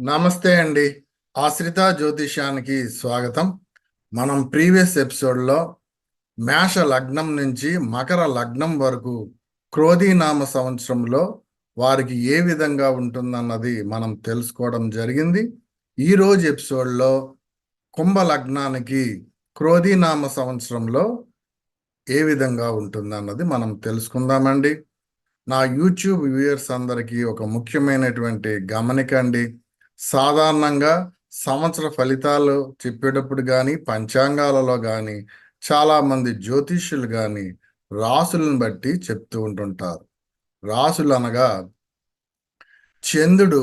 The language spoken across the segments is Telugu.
నమస్తే అండి. ఆశ్రిత జ్యోతిషానికి స్వాగతం. మనం ప్రీవియస్ ఎపిసోడ్లో మేష లగ్నం నుంచి మకర లగ్నం వరకు క్రోధీనామ సంవత్సరంలో వారికి ఏ విధంగా ఉంటుందన్నది మనం తెలుసుకోవడం జరిగింది. ఈరోజు ఎపిసోడ్లో కుంభ లగ్నానికి క్రోధీనామ సంవత్సరంలో ఏ విధంగా ఉంటుందన్నది మనం తెలుసుకుందామండి. నా యూట్యూబ్ వ్యూయర్స్ అందరికీ ఒక ముఖ్యమైనటువంటి గమనిక అండి. సాధారణంగా సంవత్సర ఫలితాలు చెప్పేటప్పుడు కానీ పంచాంగాలలో కానీ చాలామంది జ్యోతిష్యులు కానీ రాసులను బట్టి చెప్తూ ఉంటుంటారు. రాసులు అనగా చంద్రుడు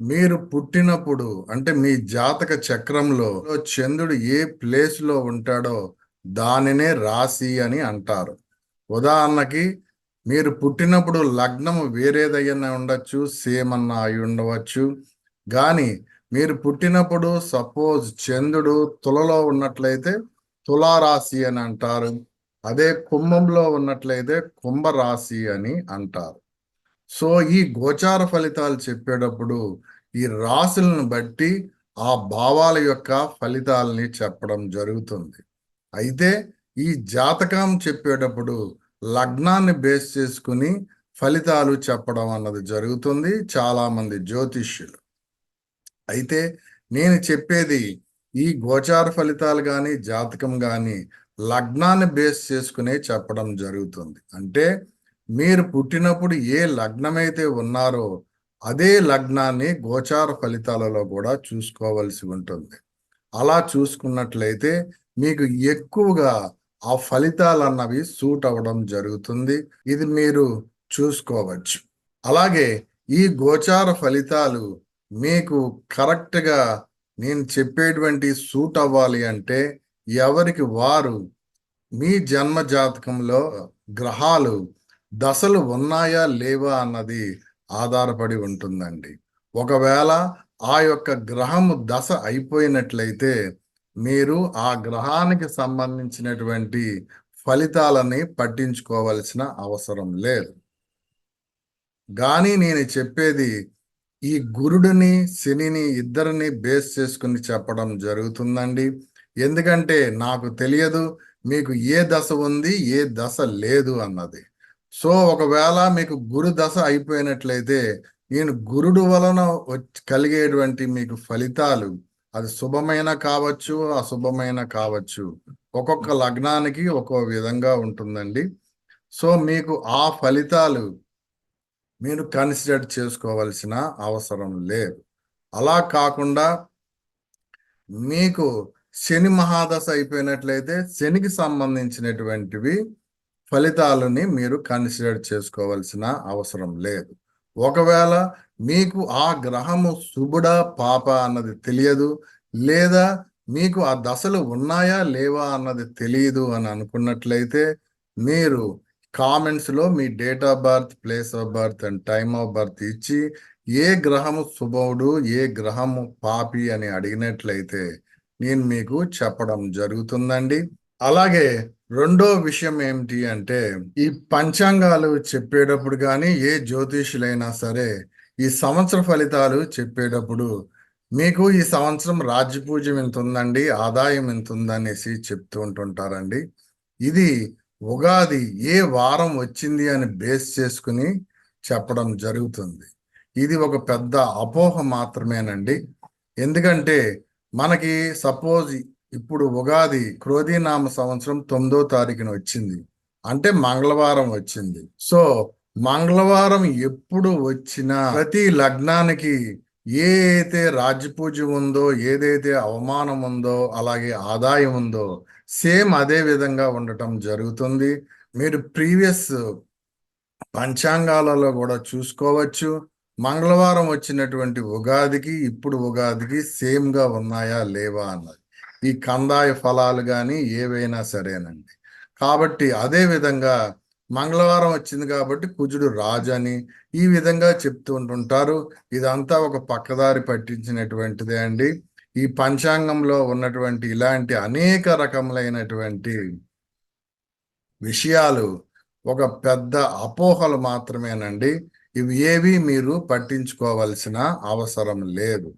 మీరు పుట్టినప్పుడు అంటే మీ జాతక చక్రంలో చంద్రుడు ఏ ప్లేస్లో ఉంటాడో దానినే రాశి అని అంటారు. ఉదాహరణకి మీరు పుట్టినప్పుడు లగ్నం వేరేదయ్యన ఉండొచ్చు సేమ్ అన్న అయి ఉండవచ్చు కానీ మీరు పుట్టినప్పుడు సపోజ్ చంద్రుడు తులలో ఉన్నట్లయితే తులారాశి అని అంటారు. అదే కుంభంలో ఉన్నట్లయితే కుంభరాశి అని అంటారు. సో ఈ గోచార ఫలితాలు చెప్పేటప్పుడు ఈ రాశులను బట్టి ఆ భావాల యొక్క ఫలితాలని చెప్పడం జరుగుతుంది. అయితే ఈ జాతకం చెప్పేటప్పుడు లగ్నాన్ని బేస్ చేసుకుని ఫలితాలు చెప్పడం అన్నది జరుగుతుంది. చాలామంది జ్యోతిష్యులు. అయితే నేను చెప్పేది ఈ గోచార ఫలితాలు కానీ జాతకం కానీ లగ్నాన్ని బేస్ చేసుకునే చెప్పడం జరుగుతుంది. అంటే మీరు పుట్టినప్పుడు ఏ లగ్నమైతే ఉన్నారో అదే లగ్నాన్ని గోచార ఫలితాలలో కూడా చూసుకోవలసి ఉంటుంది. అలా చూసుకున్నట్లయితే మీకు ఎక్కువగా ఆ ఫలితాలు అన్నవి సూట్ అవ్వడం జరుగుతుంది. ఇది మీరు చూసుకోవచ్చు. అలాగే ఈ గోచార ఫలితాలు మీకు కరెక్ట్గా నేను చెప్పేటువంటి సూట్ అవ్వాలి అంటే ఎవరికి వారు మీ జన్మ జాతకంలో గ్రహాలు దశలు ఉన్నాయా లేవా అన్నది ఆధారపడి ఉంటుందండి. ఒకవేళ ఆ యొక్క గ్రహము దశ అయిపోయినట్లయితే మీరు ఆ గ్రహానికి సంబంధించినటువంటి ఫలితాలని పట్టించుకోవలసిన అవసరం లేదు. కానీ నేను చెప్పేది ఈ గురుడిని శనిని ఇద్దరిని బేస్ చేసుకుని చెప్పడం జరుగుతుందండి. ఎందుకంటే నాకు తెలియదు మీకు ఏ దశ ఉంది ఏ దశ లేదు అన్నది. సో ఒకవేళ మీకు గురు దశ అయిపోయినట్లయితే నేను గురుడు వలన కలిగేటువంటి మీకు ఫలితాలు అది శుభమైన కావచ్చు అశుభమైన కావచ్చు ఒక్కొక్క లగ్నానికి ఒక్కో విధంగా ఉంటుందండి. సో మీకు ఆ ఫలితాలు మీరు కన్సిడర్ చేసుకోవాల్సిన అవసరం లేదు. అలా కాకుండా మీకు శని మహాదశ అయిపోయినట్లయితే శనికి సంబంధించినటువంటివి ఫలితాలని మీరు కన్సిడర్ చేసుకోవాల్సిన అవసరం లేదు. ఒకవేళ మీకు ఆ గ్రహము శుభుడా పాప అన్నది తెలియదు లేదా మీకు ఆ దశలు ఉన్నాయా లేవా అన్నది తెలియదు అని అనుకున్నట్లయితే మీరు కామెంట్స్లో మీ date of birth place of birth and time of birth ఇచ్చి ఏ గ్రహము శుభవుడు ఏ గ్రహము పాపి అని అడిగినట్లయితే నేను మీకు చెప్పడం జరుగుతుందండి. అలాగే రెండో విషయం ఏమిటి అంటే ఈ పంచాంగాలు చెప్పేటప్పుడు కానీ ఏ జ్యోతిషులైనా సరే ఈ సంవత్సర ఫలితాలు చెప్పేటప్పుడు మీకు ఈ సంవత్సరం రాజ్యపూజ్యం ఎంత ఉందండి ఆదాయం ఎంత ఉందనేసి చెప్తూ ఉంటుంటారండి. ఇది ఉగాది ఏ వారం వచ్చింది అని బేస్ చేసుకుని చెప్పడం జరుగుతుంది. ఇది ఒక పెద్ద అపోహ మాత్రమేనండి. ఎందుకంటే మనకి సపోజ్ ఇప్పుడు ఉగాది క్రోధీనామ సంవత్సరం తొమ్మిదో తారీఖున వచ్చింది. అంటే మంగళవారం వచ్చింది. సో మంగళవారం ఎప్పుడు వచ్చినా ప్రతి లగ్నానికి ఏ అయితే రాజ్యపూజ ఉందో ఏదైతే అవమానం ఉందో అలాగే ఆదాయం ఉందో సేమ్ అదే విధంగా ఉండటం జరుగుతుంది. మీరు ప్రీవియస్ పంచాంగాలలో కూడా చూసుకోవచ్చు. మంగళవారం వచ్చినటువంటి ఉగాదికి ఇప్పుడు ఉగాదికి సేమ్గా ఉన్నాయా లేవా అన్నది. ఈ కందాయ ఫలాలు కానీ ఏవైనా సరేనండి. కాబట్టి అదే విధంగా మంగళవారం వచ్చింది కాబట్టి కుజుడు రాజు అని ఈ విధంగా చెప్తూ ఉంటుంటారు. ఇదంతా ఒక పక్కదారి పట్టించినటువంటిదే అండి. ఈ పంచాంగంలో ఉన్నటువంటి ఇలాంటి అనేక రకములైనటువంటి విషయాలు ఒక పెద్ద అపోహలు మాత్రమేనండి. ఇవి ఏవి మీరు పట్టించుకోవలసిన అవసరం లేదు.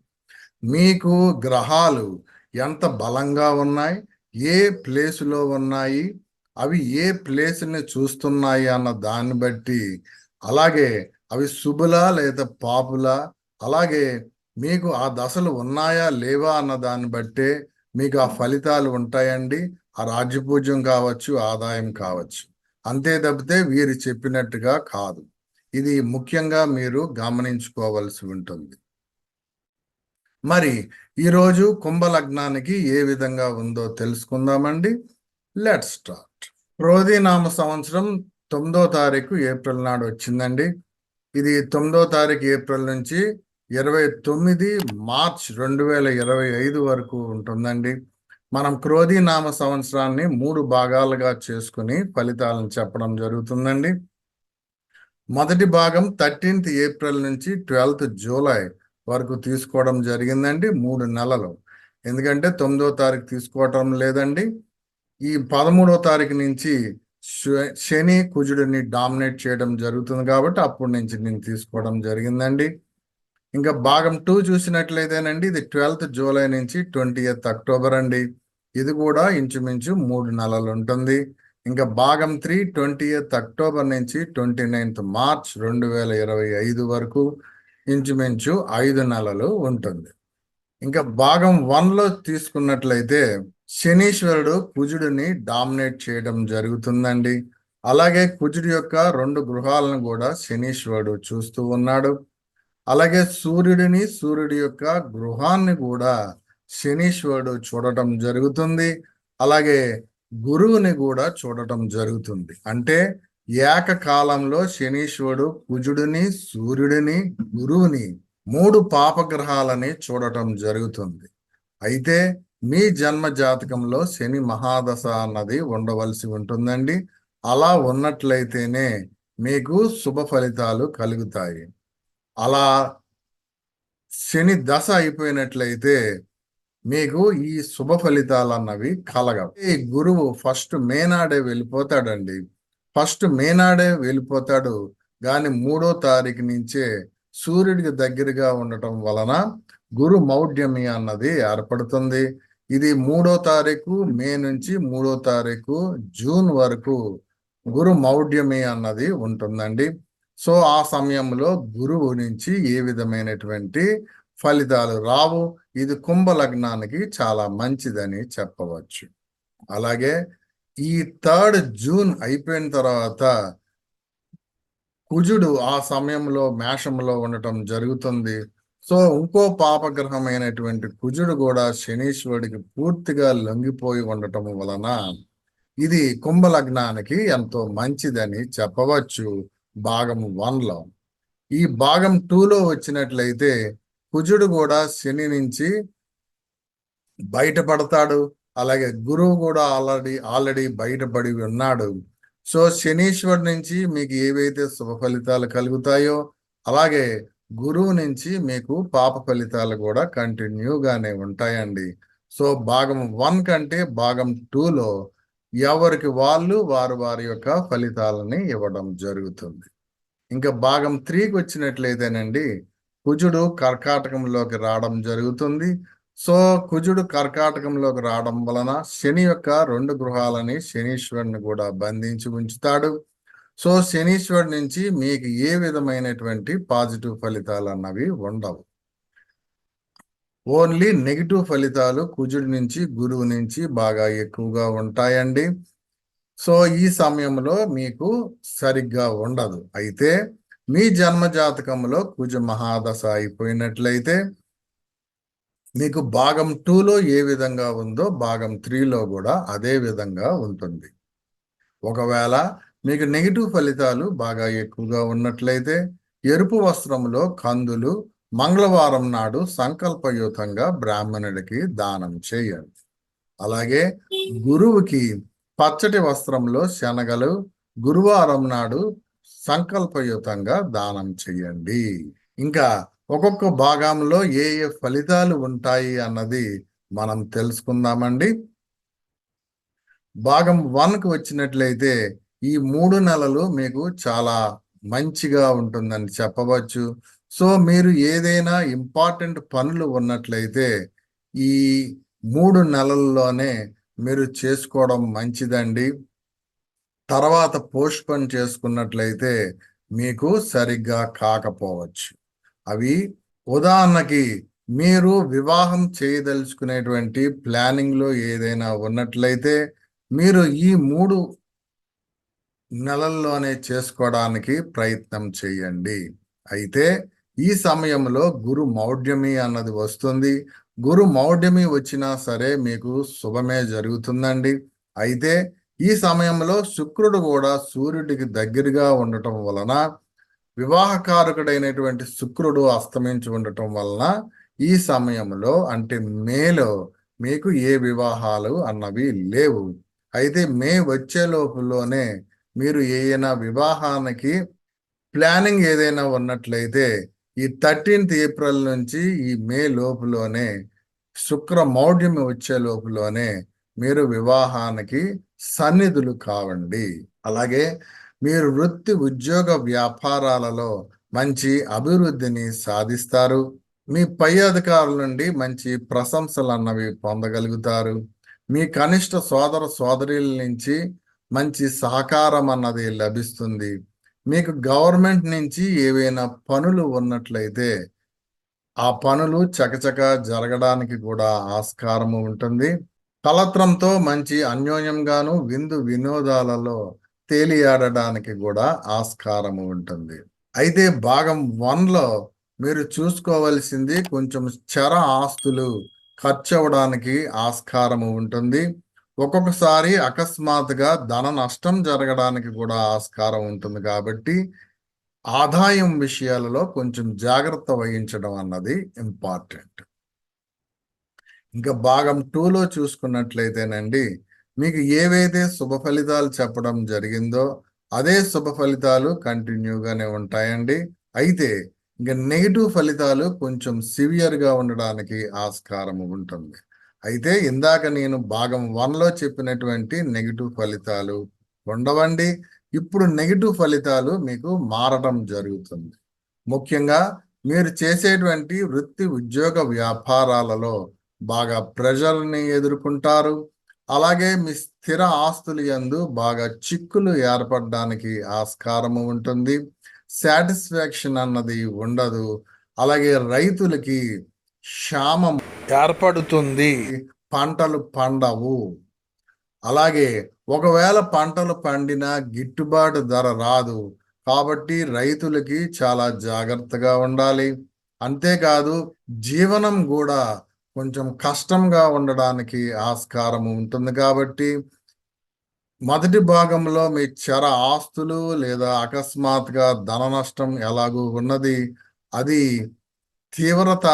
మీకు గ్రహాలు ఎంత బలంగా ఉన్నాయి? ఏ ప్లేసులో ఉన్నాయి? అవి ఏ ప్లేస్ని చూస్తున్నాయి అన్న దాన్ని బట్టి అలాగే అవి శుభులా లేదా పాపులా అలాగే మీకు ఆ దశలు ఉన్నాయా లేవా అన్న దాన్ని బట్టే మీకు ఆ ఫలితాలు ఉంటాయండి. ఆ రాజ్యపూజ్యం కావచ్చు ఆదాయం కావచ్చు. అంతే తప్పితే వీరు చెప్పినట్టుగా కాదు. ఇది ముఖ్యంగా మీరు గమనించుకోవలసి ఉంటుంది. మరి ఈరోజు కుంభలగ్నానికి ఏ విధంగా ఉందో తెలుసుకుందామండి. Let start. క్రోధినామ సంవత్సరం తొమ్మిదో తారీఖు ఏప్రిల్ నాడు వచ్చిందండి. ఇది తొమ్మిదో తారీఖు ఏప్రిల్ నుంచి ఇరవై తొమ్మిది మార్చ్ రెండు వేల ఇరవై ఐదు వరకు ఉంటుందండి. మనం క్రోధీనామ సంవత్సరాన్ని మూడు భాగాలుగా చేసుకుని ఫలితాలను చెప్పడం జరుగుతుందండి. మొదటి భాగం థర్టీన్త్ ఏప్రిల్ నుంచి ట్వెల్త్ జూలై వరకు తీసుకోవడం జరిగిందండి మూడు నెలలు. ఎందుకంటే తొమ్మిదో తారీఖు తీసుకోవటం లేదండి. ఈ పదమూడవ తారీఖు నుంచి శని కుజుడిని డామినేట్ చేయడం జరుగుతుంది కాబట్టి అప్పటి నుంచి నేను తీసుకోవడం జరిగిందండి. ఇంకా భాగం టూ చూసినట్లయితేనండి ఇది ట్వెల్త్ జూలై నుంచి ట్వంటీ ఎయిత్ అక్టోబర్ అండి. ఇది కూడా ఇంచుమించు మూడు నెలలు ఉంటుంది. ఇంకా భాగం త్రీ ట్వంటీ ఎయిత్ అక్టోబర్ నుంచి ట్వంటీ నైన్త్ మార్చ్ రెండు వేల ఇరవై ఐదు వరకు ఇంచుమించు ఐదు నెలలు ఉంటుంది. ఇంకా భాగం వన్లో తీసుకున్నట్లయితే శనీశ్వరుడు కుజుడిని డామినేట్ చేయడం జరుగుతుందండి. అలాగే కుజుడి యొక్క రెండు గృహాలను కూడా శనీశ్వరుడు చూస్తూ ఉన్నాడు. అలాగే సూర్యుడిని సూర్యుడి యొక్క గృహాన్ని కూడా శనీశ్వరుడు చూడటం జరుగుతుంది. అలాగే గురువుని కూడా చూడటం జరుగుతుంది. అంటే ఏకకాలంలో శనీశ్వరుడు కుజుడిని సూర్యుడిని గురువుని మూడు పాపగ్రహాలని చూడటం జరుగుతుంది. అయితే మీ జన్మ జాతకంలో శని మహాదశ అన్నది ఉండవలసి ఉంటుందండి. అలా ఉన్నట్లయితేనే మీకు శుభ ఫలితాలు కలుగుతాయి. అలా శని దశ అయిపోయినట్లయితే మీకు ఈ శుభ ఫలితాలు అన్నవి కలగవు. ఈ గురువు ఫస్ట్ మేనాడే వెళ్ళిపోతాడండి. ఫస్ట్ మేనాడే వెళ్ళిపోతాడు. కానీ మూడో తారీఖు నుంచే సూర్యుడికి దగ్గరగా ఉండటం వలన గురు మౌఢ్యమి అన్నది ఏర్పడుతుంది. ఇది మూడో తారీఖు మే నుంచి మూడో తారీఖు జూన్ వరకు గురు మౌఢ్యమి అన్నది ఉంటుందండి. సో ఆ సమయంలో గురువు నుంచి ఏ విధమైనటువంటి ఫలితాలు రావు? ఇది కుంభ లగ్నానికి చాలా మంచిదని చెప్పవచ్చు. అలాగే ఈ థర్డ్ జూన్ అయిపోయిన తర్వాత కుజుడు ఆ సమయంలో మేషంలో ఉండటం జరుగుతుంది. సో ఇంకో పాపగ్రహమైనటువంటి కుజుడు కూడా శనీశ్వరుడికి పూర్తిగా లొంగిపోయి ఉండటం వలన ఇది కుంభ లగ్నానికి ఎంతో మంచిదని చెప్పవచ్చు భాగం వన్లో. ఈ భాగం టూలో వచ్చినట్లయితే కుజుడు కూడా శని నుంచి బయటపడతాడు. అలాగే గురువు కూడా ఆల్రెడీ ఆల్రెడీ బయటపడి ఉన్నాడు. సో శనీశ్వర్ నుంచి మీకు ఏవైతే శుభ ఫలితాలు కలుగుతాయో అలాగే గురువు నుంచి మీకు పాప ఫలితాలు కూడా కంటిన్యూగానే ఉంటాయండి. సో భాగం వన్ కంటే భాగం టూలో ఎవరికి వాళ్ళు వారు వారి యొక్క ఫలితాలని ఇవ్వడం జరుగుతుంది. ఇంకా భాగం త్రీకి వచ్చినట్లయితేనండి కుజుడు కర్కాటకంలోకి రావడం జరుగుతుంది. సో కుజుడు కర్కాటకంలోకి రావడం వలన శని యొక్క రెండు గృహాలని శనీశ్వరుని కూడా బంధించి ఉంచుతాడు. సో శనీశ్వరుడి నుంచి మీకు ఏ విధమైనటువంటి పాజిటివ్ ఫలితాలు అన్నవి ఉండవు. ఓన్లీ నెగిటివ్ ఫలితాలు కుజుడి నుంచి గురువు నుంచి బాగా ఎక్కువగా ఉంటాయండి. సో ఈ సమయంలో మీకు సరిగ్గా ఉండదు. అయితే మీ జన్మ జాతకంలో కుజ మహాదశ అయిపోయినట్లయితే మీకు భాగం టూలో ఏ విధంగా ఉందో భాగం త్రీలో కూడా అదే విధంగా ఉంటుంది. ఒకవేళ మీకు నెగిటివ్ ఫలితాలు బాగా ఎక్కువగా ఉన్నట్లయితే ఎరుపు వస్త్రంలో కందులు మంగళవారం నాడు సంకల్పయుతంగా బ్రాహ్మణుడికి దానం చేయండి. అలాగే గురువుకి పచ్చటి వస్త్రంలో శనగలు గురువారం నాడు సంకల్పయుతంగా దానం చేయండి. ఇంకా ఒక్కొక్క భాగంలో ఏ ఏ ఫలితాలు ఉంటాయి అన్నది మనం తెలుసుకుందామండి. భాగం వన్కు వచ్చినట్లయితే ఈ మూడు నెలలు మీకు చాలా మంచిగా ఉంటుందని చెప్పవచ్చు. సో మీరు ఏదైనా ఇంపార్టెంట్ పనులు ఉన్నట్లయితే ఈ మూడు నెలల్లోనే మీరు చేసుకోవడం మంచిదండి. తర్వాత పోస్ట్ పని చేసుకున్నట్లయితే మీకు సరిగ్గా కాకపోవచ్చు. అవి ఉదాహరణకి మీరు వివాహం చేయదలుచుకునేటువంటి ప్లానింగ్లో ఏదైనా ఉన్నట్లయితే మీరు ఈ మూడు నెలల్లోనే చేసుకోవడానికి ప్రయత్నం చేయండి. అయితే ఈ సమయంలో గురు మౌఢ్యమి అన్నది వస్తుంది. గురు మౌఢ్యమి వచ్చినా సరే మీకు శుభమే జరుగుతుందండి. అయితే ఈ సమయంలో శుక్రుడు కూడా సూర్యుడికి దగ్గరగా ఉండటం వలన వివాహకారకుడైనటువంటి శుక్రుడు అస్తమించి ఉండటం వలన ఈ సమయంలో అంటే మేలో మీకు ఏ వివాహాలు అన్నవి లేవు. అయితే మే వచ్చే లోపులోనే మీరు ఏదైనా వివాహానికి ప్లానింగ్ ఏదైనా ఉన్నట్లయితే ఈ థర్టీన్త్ ఏప్రిల్ నుంచి ఈ మే లోపులోనే శుక్ర మౌఢ్యం వచ్చే లోపులోనే మీరు వివాహానికి సన్నిధులు కావండి. అలాగే మీరు వృత్తి ఉద్యోగ వ్యాపారాలలో మంచి అభివృద్ధిని సాధిస్తారు. మీ పై అధికారుల నుండి మంచి ప్రశంసలు అన్నవి పొందగలుగుతారు. మీ కనిష్ట సోదర సోదరుల నుంచి మంచి సహకారం అన్నది లభిస్తుంది. మీకు గవర్నమెంట్ నుంచి ఏవైనా పనులు ఉన్నట్లయితే ఆ పనులు చకచక జరగడానికి కూడా ఆస్కారము ఉంటుంది. కలత్రంతో మంచి అన్యోన్యంగాను విందు వినోదాలలో తేలియాడడానికి కూడా ఆస్కారము ఉంటుంది. అయితే భాగం వన్లో మీరు చూసుకోవలసింది కొంచెం చర ఆస్తులు ఖర్చు అవ్వడానికి ఆస్కారము ఉంటుంది. ఒక్కొక్కసారి అకస్మాత్తుగా ధన నష్టం జరగడానికి కూడా ఆస్కారం ఉంటుంది కాబట్టి ఆదాయం విషయాలలో కొంచెం జాగ్రత్త వహించడం అన్నది ఇంపార్టెంట్. ఇంకా భాగం టూలో చూసుకున్నట్లయితేనండి మీకు ఏవైతే శుభ ఫలితాలు చెప్పడం జరిగిందో అదే శుభ ఫలితాలు కంటిన్యూగానే ఉంటాయండి. అయితే ఇంకా నెగిటివ్ ఫలితాలు కొంచెం సివియర్గా ఉండడానికి ఆస్కారం ఉంటుంది. అయితే ఇందాక నేను భాగం వన్లో చెప్పినటువంటి నెగిటివ్ ఫలితాలు ఉండవండి. ఇప్పుడు నెగిటివ్ ఫలితాలు మీకు మారడం జరుగుతుంది. ముఖ్యంగా మీరు చేసేటువంటి వృత్తి ఉద్యోగ వ్యాపారాలలో బాగా ప్రెషర్ని ఎదుర్కొంటారు. అలాగే మీ స్థిర ఆస్తులు యందు బాగా చిక్కులు ఏర్పడడానికి ఆస్కారము ఉంటుంది. సాటిస్ఫాక్షన్ అన్నది ఉండదు. అలాగే రైతులకి క్షామం. ఏర్పడుతుంది. పంటలు పండవు. అలాగే ఒకవేళ పంటలు పండినా గిట్టుబాటు ధర రాదు. కాబట్టి రైతులకి చాలా జాగ్రత్తగా ఉండాలి. అంతేకాదు జీవనం కూడా కొంచెం కష్టంగా ఉండడానికి ఆస్కారం ఉంటుంది కాబట్టి మొదటి భాగంలో మీ చర ఆస్తులు లేదా అకస్మాత్తుగా ధన నష్టం ఎలాగూ ఉన్నది అది తీవ్రత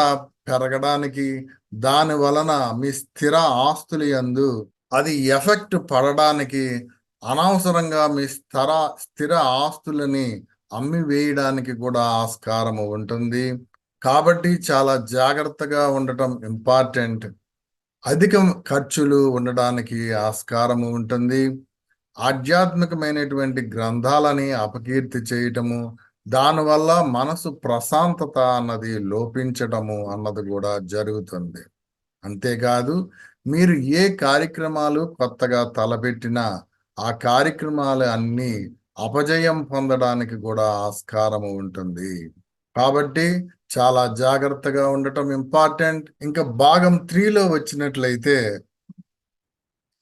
పెరగడానికి దాని వలన మీ స్థిర ఆస్తులు యందు అది ఎఫెక్ట్ పడడానికి అనవసరంగా మీ స్థిర స్థిర ఆస్తులని అమ్మి వేయడానికి కూడా ఆస్కారం ఉంటుంది. కాబట్టి చాలా జాగ్రత్తగా ఉండటం ఇంపార్టెంట్. అధిక ఖర్చులు ఉండడానికి ఆస్కారము ఉంటుంది. ఆధ్యాత్మికమైనటువంటి గ్రంథాలని అపకీర్తి చేయటము దానివల్ల మనసు ప్రశాంతత అన్నది లోపించటము అన్నది కూడా జరుగుతుంది. అంతేకాదు మీరు ఏ కార్యక్రమాలు కొత్తగా తలపెట్టినా ఆ కార్యక్రమాలు అన్నీ అపజయం పొందడానికి కూడా ఆస్కారము ఉంటుంది. కాబట్టి చాలా జాగ్రత్తగా ఉండటం ఇంపార్టెంట్. ఇంకా భాగం త్రీలో వచ్చినట్లయితే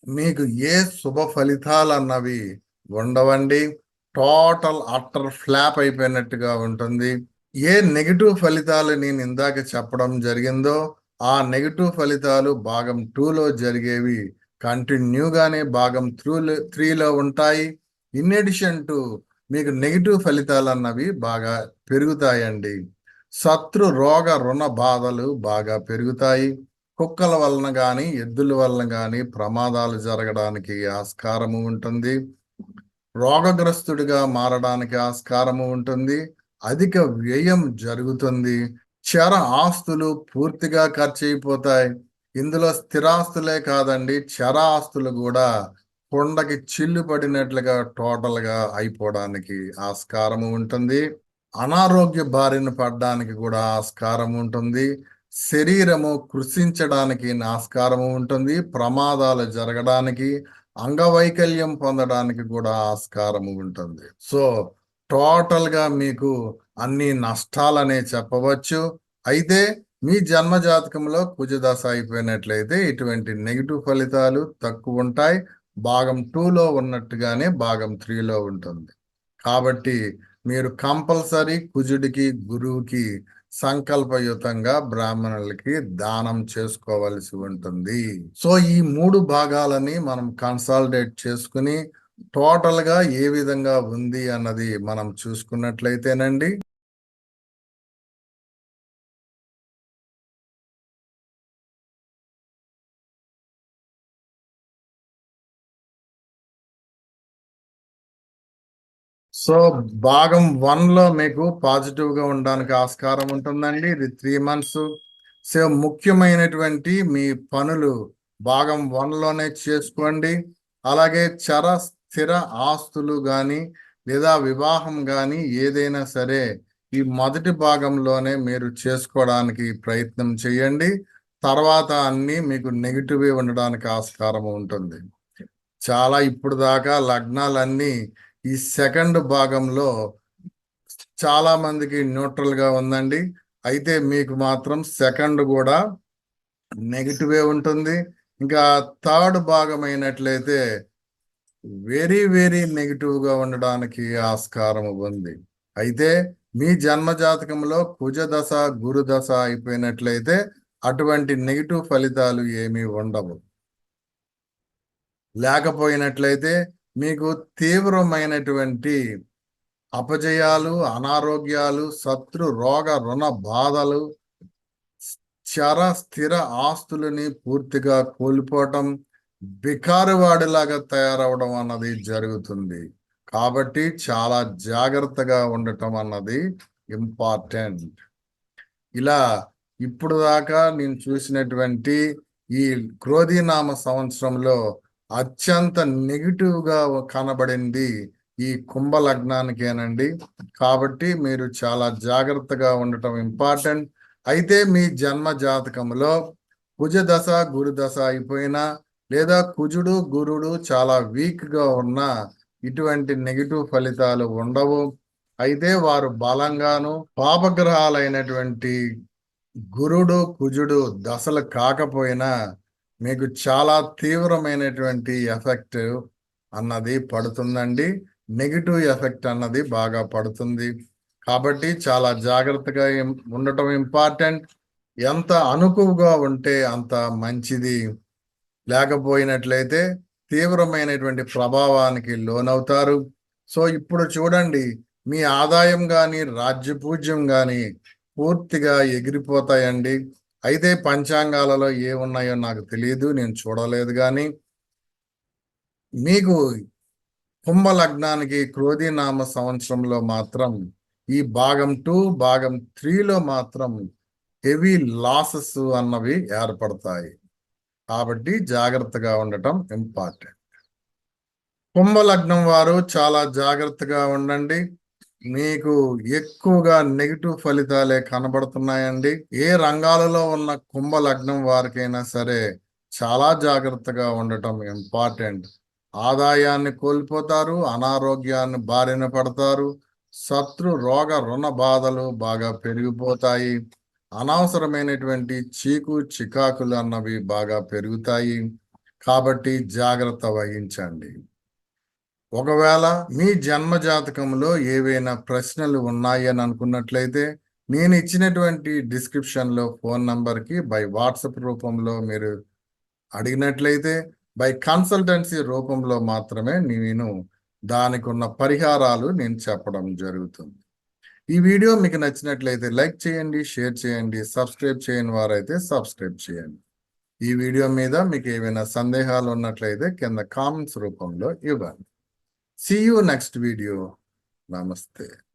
మీకు ఏ శుభ ఫలితాలు అన్నవి ఉండవండి. టోటల్ అట్టర్ ఫ్లాప్ అయిపోయినట్టుగా ఉంటుంది. ఏ నెగిటివ్ ఫలితాలు నేను ఇందాక చెప్పడం జరిగిందో ఆ నెగిటివ్ ఫలితాలు భాగం టూలో జరిగేవి. కంటిన్యూగానే భాగం త్రూలో త్రీలో ఉంటాయి. ఇన్ అడిషన్ టు మీకు నెగిటివ్ ఫలితాలు అన్నవి బాగా పెరుగుతాయండి. శత్రు రోగ రుణ బాధలు బాగా పెరుగుతాయి. కుక్కల వలన కానీ ఎద్దుల వలన కానీ ప్రమాదాలు జరగడానికి ఆస్కారము ఉంటుంది. రోగగ్రస్తుడిగా మారడానికి ఆస్కారము ఉంటుంది. అధిక వ్యయం జరుగుతుంది. చర ఆస్తులు పూర్తిగా ఖర్చు అయిపోతాయి ఇందులో స్థిరాస్తులే కాదండి చర ఆస్తులు కూడా కొండకి చిల్లు పడినట్లుగా టోటల్గా అయిపోవడానికి ఆస్కారము ఉంటుంది. అనారోగ్య బారిన పడడానికి కూడా ఆస్కారం ఉంటుంది. శరీరము కృషించడానికి ఆస్కారము ఉంటుంది. ప్రమాదాలు జరగడానికి అంగవైకల్యం పొందడానికి కూడా ఆస్కారం ఉంటుంది. సో టోటల్గా మీకు అన్ని నష్టాలనే చెప్పవచ్చు. అయితే మీ జన్మ జాతకంలో కుజదశ అయిపోయినట్లయితే ఇటువంటి నెగిటివ్ ఫలితాలు తక్కువ ఉంటాయి. భాగం టూలో ఉన్నట్టుగానే భాగం త్రీలో ఉంటుంది. కాబట్టి మీరు కంపల్సరీ కుజుడికి గురువుకి సంకల్పయుతంగా బ్రాహ్మణులకి దానం చేసుకోవలసి ఉంటుంది. సో ఈ మూడు భాగాలని మనం కన్సాలిడేట్ చేసుకుని టోటల్గా ఏ విధంగా ఉంది అన్నది మనం చూసుకున్నట్లయితేనండి. సో భాగం వన్లో మీకు పాజిటివ్గా ఉండడానికి ఆస్కారం ఉంటుందండి. ఇది త్రీ మంత్స్ సో ముఖ్యమైనటువంటి మీ పనులు భాగం వన్లోనే చేసుకోండి. అలాగే చర స్థిర ఆస్తులు కానీ లేదా వివాహం కానీ ఏదైనా సరే ఈ మొదటి భాగంలోనే మీరు చేసుకోవడానికి ప్రయత్నం చేయండి. తర్వాత అన్ని మీకు నెగిటివ్ ఉండడానికి ఆస్కారం ఉంటుంది. చాలా ఇప్పుడు దాకా లగ్నాలన్నీ ఈ సెకండ్ భాగంలో చాలా మందికి న్యూట్రల్గా ఉందండి. అయితే మీకు మాత్రం సెకండ్ కూడా నెగిటివే ఉంటుంది. ఇంకా థర్డ్ భాగం అయినట్లయితే వెరీ వెరీ నెగిటివ్గా ఉండడానికి ఆస్కారం ఉంది. అయితే మీ జన్మ జాతకంలో కుజ గురుదశ అయిపోయినట్లయితే అటువంటి నెగిటివ్ ఫలితాలు ఏమీ ఉండవు. లేకపోయినట్లయితే మీకు తీవ్రమైనటువంటి అపజయాలు అనారోగ్యాలు శత్రు రోగ రుణ బాధలు చర స్థిర ఆస్తులని పూర్తిగా కోల్పోవటం బికారువాడిలాగా తయారవడం అన్నది జరుగుతుంది. కాబట్టి చాలా జాగ్రత్తగా ఉండటం అన్నది ఇంపార్టెంట్. ఇలా ఇప్పుడు దాకా నేను చూసినటువంటి ఈ క్రోధీనామ సంవత్సరంలో అత్యంత నెగిటివ్గా కనబడింది ఈ కుంభ లగ్నానికేనండి కాబట్టి మీరు చాలా జాగ్రత్తగా ఉండటం ఇంపార్టెంట్. అయితే మీ జన్మ జాతకంలో కుజ దశ గురు దశ అయిపోయినా లేదా కుజుడు గురుడు చాలా వీక్గా ఉన్న ఉన్నా ఇటువంటి నెగిటివ్ ఫలితాలు ఉండవు. అయితే వారు బలంగాను పాపగ్రహాలైనటువంటి గురుడు కుజుడు దశలు కాకపోయినా మీకు చాలా తీవ్రమైనటువంటి ఎఫెక్ట్ అన్నది పడుతుందండి. నెగిటివ్ ఎఫెక్ట్ అన్నది బాగా పడుతుంది. కాబట్టి చాలా జాగ్రత్తగా ఉండటం ఇంపార్టెంట్. ఎంత అనుకువగా ఉంటే అంత మంచిది. లేకపోయినట్లయితే తీవ్రమైనటువంటి ప్రభావానికి లోనవుతారు. సో ఇప్పుడు చూడండి. మీ ఆదాయం కానీ రాజ్యపూజ్యం కానీ పూర్తిగా ఎగిరిపోతాయండి. అయితే పంచాంగాలలో ఏ ఉన్నాయో నాకు తెలియదు నేను చూడలేదు కానీ మీకు కుంభ లగ్నానికి క్రోధీనామ సంవత్సరంలో మాత్రం ఈ భాగం టూ భాగం త్రీలో మాత్రం హెవీ లాసెస్ అన్నవి ఏర్పడతాయి. కాబట్టి జాగ్రత్తగా ఉండటం ఇంపార్టెంట్. కుంభ లగ్నం వారు చాలా జాగ్రత్తగా ఉండండి. మీకు ఎక్కువగా నెగిటివ్ ఫలితాలే కనబడుతున్నాయండి. ఏ రంగాలలో ఉన్న కుంభ లగ్నం వారికైనా సరే చాలా జాగ్రత్తగా ఉండటం ఇంపార్టెంట్. ఆదాయాన్ని కోల్పోతారు అనారోగ్యాన్ని బారిన పడతారు శత్రు రోగ రుణ బాధలు బాగా పెరిగిపోతాయి అనవసరమైనటువంటి చీకు చికాకులు అన్నవి బాగా పెరుగుతాయి. కాబట్టి జాగ్రత్త వహించండి. ఒకవేళ మీ జన్మ జాతకంలో ఏవైనా ప్రశ్నలు ఉన్నాయని అనుకున్నట్లయితే నేను ఇచ్చినటువంటి డిస్క్రిప్షన్లో ఫోన్ నంబర్కి బై వాట్సాప్ రూపంలో మీరు అడిగినట్లయితే బై కన్సల్టెన్సీ రూపంలో మాత్రమే నేను దానికి ఉన్న పరిహారాలు నేను చెప్పడం జరుగుతుంది. ఈ వీడియో మీకు నచ్చినట్లయితే లైక్ చేయండి షేర్ చేయండి సబ్స్క్రైబ్ చేయని వారైతే సబ్స్క్రైబ్ చేయండి. ఈ వీడియో మీద మీకు ఏమైనా సందేహాలు ఉన్నట్లయితే కింద కామెంట్స్ రూపంలో ఇవ్వండి. See you next video. Namaste.